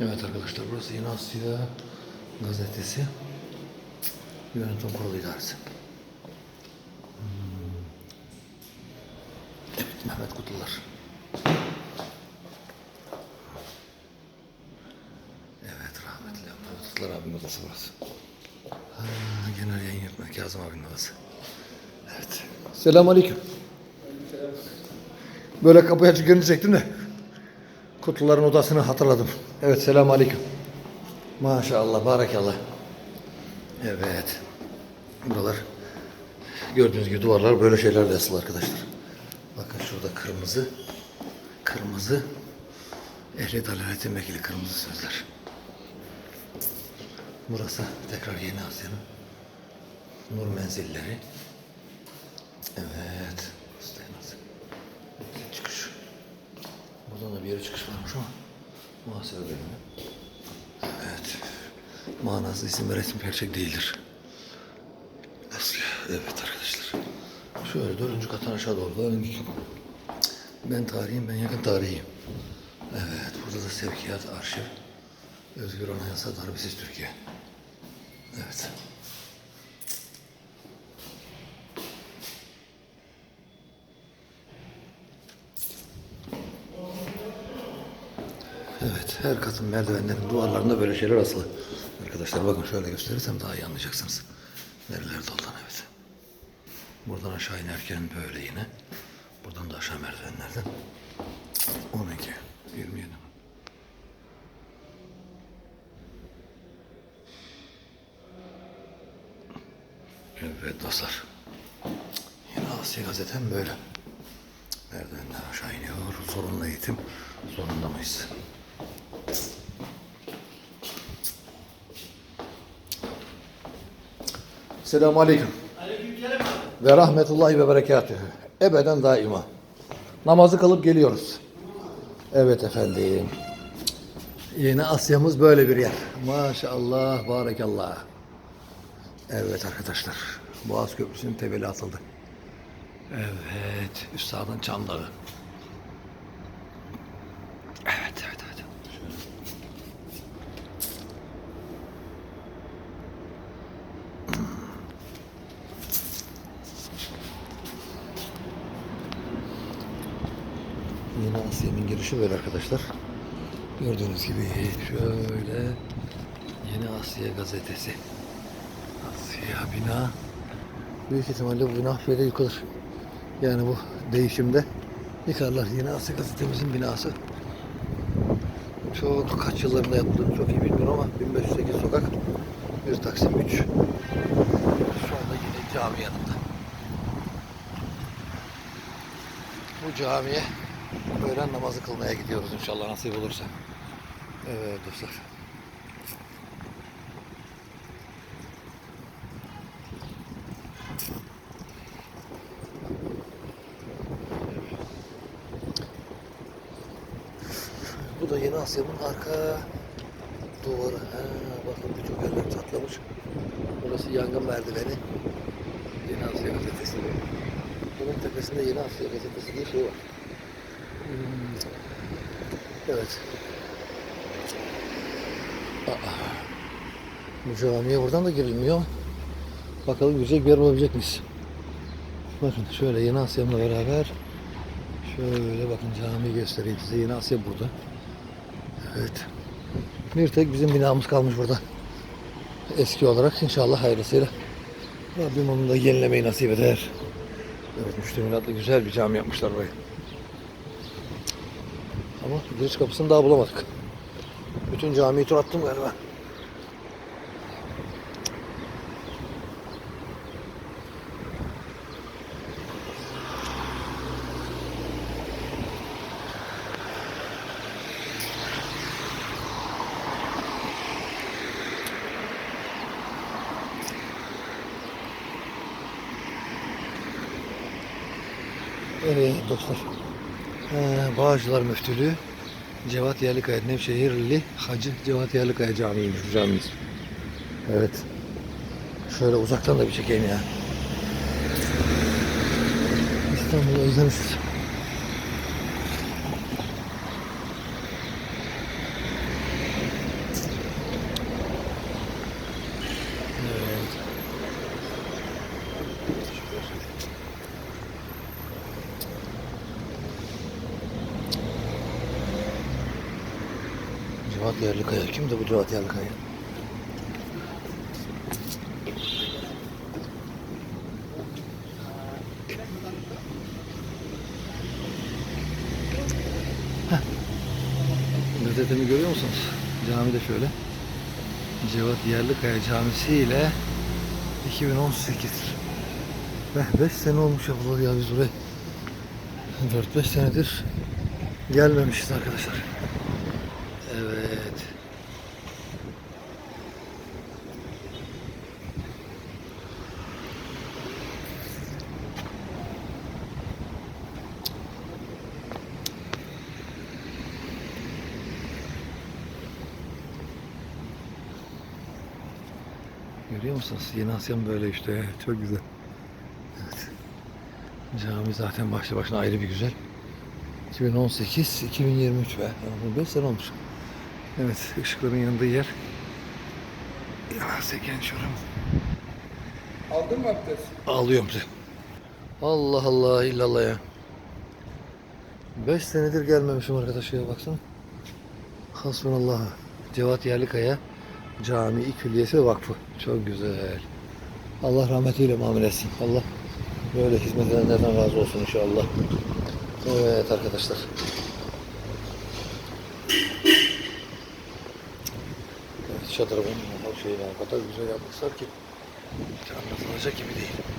Evet arkadaşlar burası Yeni Asya gazetesi. Yönetim Kurulu İdaresi. Hmm. Evet Mehmet Kutlular. Evet rahmetli Mehmet Kutlular abinin odası burası. Ha, genel yayın yönetmeni Kazım abinin odası. Evet. Selamun Aleyküm. Böyle kapıyı açık görünce çektim de. Kutluların odasını hatırladım. Evet selamun aleyküm. Maşallah barakallah. Evet. Buralar gördüğünüz gibi duvarlar böyle şeyler de asılı arkadaşlar. Bakın şurada kırmızı kırmızı ehli dalaletin vekili kırmızı sözler. Burası tekrar Yeni Asya'nın nur menzilleri. Evet. Hüseyin Asya. Çıkış. Buradan da bir yere çıkış varmış ama muhasebe bölümü. Evet. Manası isim ve resim gerçek değildir. Asya. Evet arkadaşlar. Şöyle dördüncü kattan aşağı doğru. Ben, tarihim, ben yakın tarihiyim. Evet. Burada da sevkiyat, arşiv. Özgür Anayasa Darbesiz Türkiye. Evet. Evet, her katın merdivenlerin duvarlarında böyle şeyler asılı. Arkadaşlar bakın şöyle gösterirsem daha iyi anlayacaksınız. Nerelerde olduğunu evet. Buradan aşağı inerken böyle yine. Buradan da aşağı merdivenlerden. 12, 27. Evet dostlar. Yine Asya gazetem böyle. Merdivenden aşağı iniyor. Sorunlu eğitim. Sonunda mıyız? Selamun Aleyküm. Ve rahmetullahi ve berekatühü. Ebeden daima. Namazı kılıp geliyoruz. Evet efendim. Yeni Asya'mız böyle bir yer. Maşallah, barakallah. Evet arkadaşlar. Boğaz Köprüsü'nün tebeli atıldı. Evet, Üstad'ın Çam Dağı. Evet, evet, evet. Şöyle. Yeni Asya'nın girişi böyle arkadaşlar. Gördüğünüz gibi şöyle Yeni Asya gazetesi. Asya bina. Büyük ihtimalle bu bina şöyle yıkılır. Yani bu değişimde yıkarlar. Yeni Asya gazetemizin binası. Çok kaç yıllarında yapıldığını çok iyi bilmiyorum ama 1508 sokak bir Taksim 3 şu anda yine cami yanında. Bu camiye öğlen namazı kılmaya gidiyoruz inşallah nasip olursa. Evet dostlar. Bu da Yeni Asya'nın arka duvarı. Ha, bakın birçok yerler çatlamış. Burası yangın merdiveni. Yeni Asya gazetesi. Bunun tepesinde Yeni Asya gazetesi diye şey var. Evet. Bu camiye buradan da girilmiyor. Bakalım güzel bir yer bulabilecek miyiz? Bakın şöyle Yeni Asya'mla beraber şöyle bakın cami göstereyim size. Yeni Asya burada. Evet. Bir tek bizim binamız kalmış burada. Eski olarak inşallah hayırlısıyla. Rabbim onu da yenilemeyi nasip eder. Evet müştemilatlı güzel bir cami yapmışlar burayı. Ama giriş kapısını daha bulamadık. Bütün camiyi tur attım galiba. Evet dostlar. Ee, Bağcılar Müftülüğü Cevat Yerlikaya Nevşehirli Hacı Cevat Yerlikaya Camii'ymiş bu camimiz. Evet. Şöyle uzaktan da bir çekeyim ya. İstanbul'u özlemişiz. Cevat Yerlikaya. Kimdi bu Cevat Yerlikaya? Gazetemi görüyor musunuz? Cami de şöyle. Cevat Yerlikaya Camisi ile 2018. Be 5 sene olmuş yapılalı ya biz buraya. 4-5 senedir gelmemişiz arkadaşlar. Evet. Görüyor musunuz? Yeni Asya'm böyle işte. Çok güzel. Evet. Cami zaten başlı başına ayrı bir güzel. 2018, 2023 be. Yani 5 sene olmuş. Evet, ışıkların yanında yer. Yanarsa gençiyorum. Aldın mı abdest? Ağlıyorum size. Allah Allah illallah ya. 5 senedir gelmemişim arkadaş ya baksana. Hasbunallah. Cevat Yerlikaya Camii Külliyesi Vakfı. Çok güzel. Allah rahmetiyle muamele etsin. Allah böyle hizmet edenlerden razı olsun inşallah. Evet arkadaşlar. Evet çadırımın her şeyini o kadar güzel yapmışlar ki anlatılacak gibi değil.